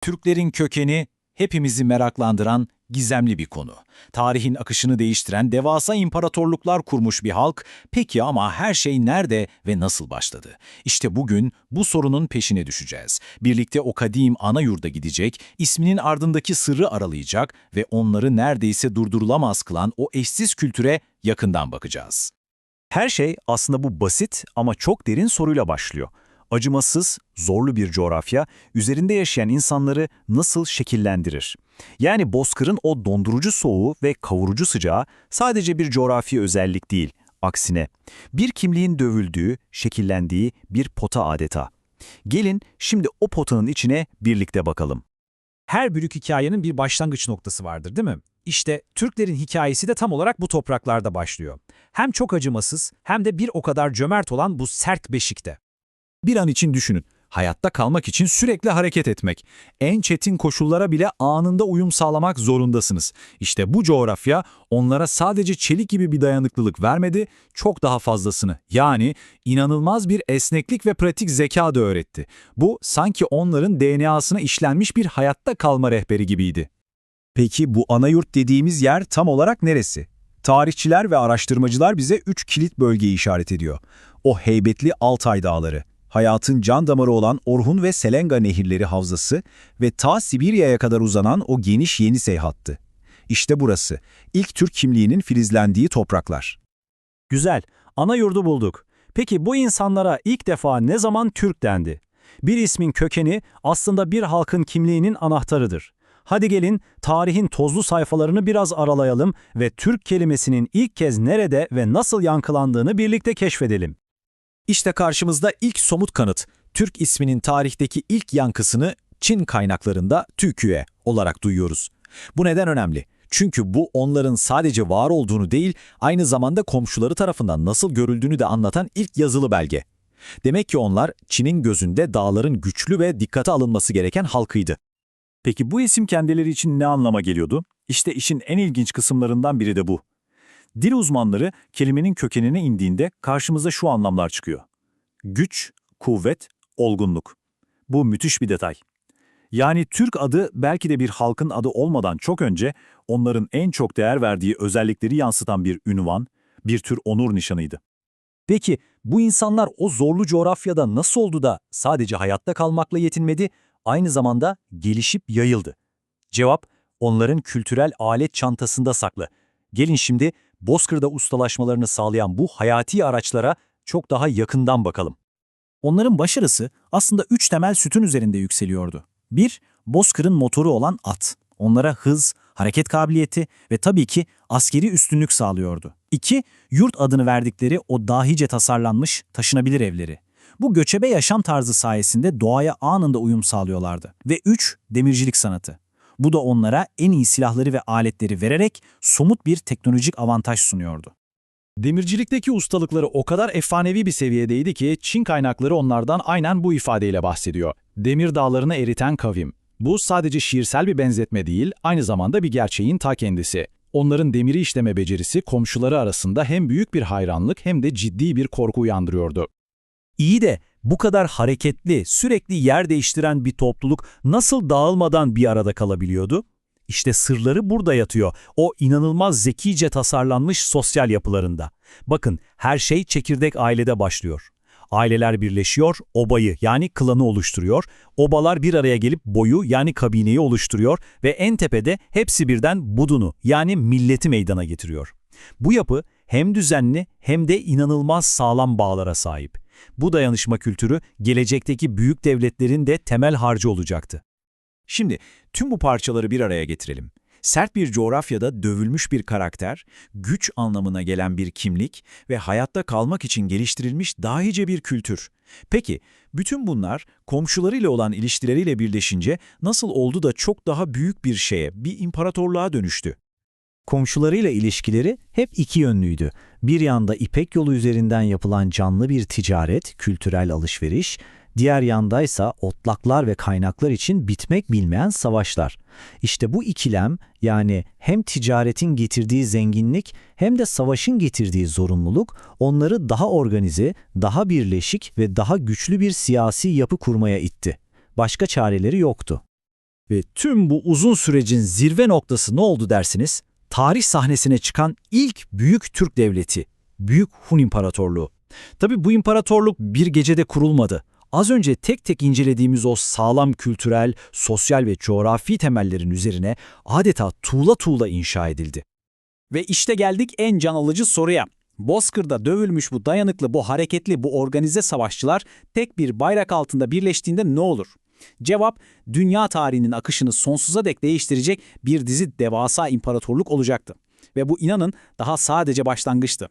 Türklerin kökeni hepimizi meraklandıran gizemli bir konu. Tarihin akışını değiştiren devasa imparatorluklar kurmuş bir halk. Peki ama her şey nerede ve nasıl başladı? İşte bugün bu sorunun peşine düşeceğiz. Birlikte o kadim ana yurda gidecek, isminin ardındaki sırrı aralayacak ve onları neredeyse durdurulamaz kılan o eşsiz kültüre yakından bakacağız. Her şey aslında bu basit ama çok derin soruyla başlıyor. Acımasız, zorlu bir coğrafya üzerinde yaşayan insanları nasıl şekillendirir? Yani bozkırın o dondurucu soğuğu ve kavurucu sıcağı sadece bir coğrafi özellik değil, aksine bir kimliğin dövüldüğü, şekillendiği bir pota adeta. Gelin şimdi o potanın içine birlikte bakalım. Her büyük hikayenin bir başlangıç noktası vardır değil mi? İşte Türklerin hikayesi de tam olarak bu topraklarda başlıyor. Hem çok acımasız hem de bir o kadar cömert olan bu sert beşikte. Bir an için düşünün. Hayatta kalmak için sürekli hareket etmek. En çetin koşullara bile anında uyum sağlamak zorundasınız. İşte bu coğrafya onlara sadece çelik gibi bir dayanıklılık vermedi, çok daha fazlasını. Yani inanılmaz bir esneklik ve pratik zeka da öğretti. Bu sanki onların DNA'sına işlenmiş bir hayatta kalma rehberi gibiydi. Peki bu ana yurt dediğimiz yer tam olarak neresi? Tarihçiler ve araştırmacılar bize üç kilit bölgeyi işaret ediyor. O heybetli Altay Dağları, hayatın can damarı olan Orhun ve Selenga nehirleri havzası ve ta Sibirya'ya kadar uzanan o geniş Yenisey hattı. İşte burası, ilk Türk kimliğinin filizlendiği topraklar. Güzel, ana yurdu bulduk. Peki bu insanlara ilk defa ne zaman Türk dendi? Bir ismin kökeni aslında bir halkın kimliğinin anahtarıdır. Hadi gelin tarihin tozlu sayfalarını biraz aralayalım ve Türk kelimesinin ilk kez nerede ve nasıl yankılandığını birlikte keşfedelim. İşte karşımızda ilk somut kanıt. Türk isminin tarihteki ilk yankısını Çin kaynaklarında Tüküe olarak duyuyoruz. Bu neden önemli? Çünkü bu onların sadece var olduğunu değil, aynı zamanda komşuları tarafından nasıl görüldüğünü de anlatan ilk yazılı belge. Demek ki onlar Çin'in gözünde dağların güçlü ve dikkate alınması gereken halkıydı. Peki bu isim kendileri için ne anlama geliyordu? İşte işin en ilginç kısımlarından biri de bu. Dil uzmanları kelimenin kökenine indiğinde karşımıza şu anlamlar çıkıyor. Güç, kuvvet, olgunluk. Bu müthiş bir detay. Yani Türk adı belki de bir halkın adı olmadan çok önce onların en çok değer verdiği özellikleri yansıtan bir ünvan, bir tür onur nişanıydı. Peki bu insanlar o zorlu coğrafyada nasıl oldu da sadece hayatta kalmakla yetinmedi, aynı zamanda gelişip yayıldı? Cevap, onların kültürel alet çantasında saklı. Gelin şimdi Bozkır'da ustalaşmalarını sağlayan bu hayati araçlara çok daha yakından bakalım. Onların başarısı aslında üç temel sütun üzerinde yükseliyordu. Bir, Bozkır'ın motoru olan at. Onlara hız, hareket kabiliyeti ve tabii ki askeri üstünlük sağlıyordu. İki, yurt adını verdikleri o dahice tasarlanmış taşınabilir evleri. Bu göçebe yaşam tarzı sayesinde doğaya anında uyum sağlıyorlardı. Ve üç, demircilik sanatı. Bu da onlara en iyi silahları ve aletleri vererek somut bir teknolojik avantaj sunuyordu. Demircilikteki ustalıkları o kadar efsanevi bir seviyedeydi ki Çin kaynakları onlardan aynen bu ifadeyle bahsediyor. Demir dağlarını eriten kavim. Bu sadece şiirsel bir benzetme değil, aynı zamanda bir gerçeğin ta kendisi. Onların demiri işleme becerisi komşuları arasında hem büyük bir hayranlık hem de ciddi bir korku uyandırıyordu. İyi de bu kadar hareketli, sürekli yer değiştiren bir topluluk nasıl dağılmadan bir arada kalabiliyordu? İşte sırları burada yatıyor. O inanılmaz zekice tasarlanmış sosyal yapılarında. Bakın her şey çekirdek ailede başlıyor. Aileler birleşiyor, obayı yani klanı oluşturuyor. Obalar bir araya gelip boyu yani kabineyi oluşturuyor ve en tepede hepsi birden budunu yani milleti meydana getiriyor. Bu yapı hem düzenli hem de inanılmaz sağlam bağlara sahip. Bu dayanışma kültürü gelecekteki büyük devletlerin de temel harcı olacaktı. Şimdi tüm bu parçaları bir araya getirelim. Sert bir coğrafyada dövülmüş bir karakter, güç anlamına gelen bir kimlik ve hayatta kalmak için geliştirilmiş dahice bir kültür. Peki, bütün bunlar komşularıyla olan ilişkileriyle birleşince nasıl oldu da çok daha büyük bir şeye, bir imparatorluğa dönüştü? Komşularıyla ilişkileri hep iki yönlüydü. Bir yanda İpek yolu üzerinden yapılan canlı bir ticaret, kültürel alışveriş, diğer yandaysa otlaklar ve kaynaklar için bitmek bilmeyen savaşlar. İşte bu ikilem yani hem ticaretin getirdiği zenginlik hem de savaşın getirdiği zorunluluk onları daha organize, daha birleşik ve daha güçlü bir siyasi yapı kurmaya itti. Başka çareleri yoktu. Ve tüm bu uzun sürecin zirve noktası ne oldu dersiniz? Tarih sahnesine çıkan ilk büyük Türk devleti, Büyük Hun İmparatorluğu. Tabi bu imparatorluk bir gecede kurulmadı. Az önce tek tek incelediğimiz o sağlam kültürel, sosyal ve coğrafi temellerin üzerine adeta tuğla tuğla inşa edildi. Ve işte geldik en can alıcı soruya. Bozkır'da dövülmüş bu dayanıklı, bu hareketli, bu organize savaşçılar tek bir bayrak altında birleştiğinde ne olur? Cevap, dünya tarihinin akışını sonsuza dek değiştirecek bir dizi devasa imparatorluk olacaktı. Ve bu inanın daha sadece başlangıçtı.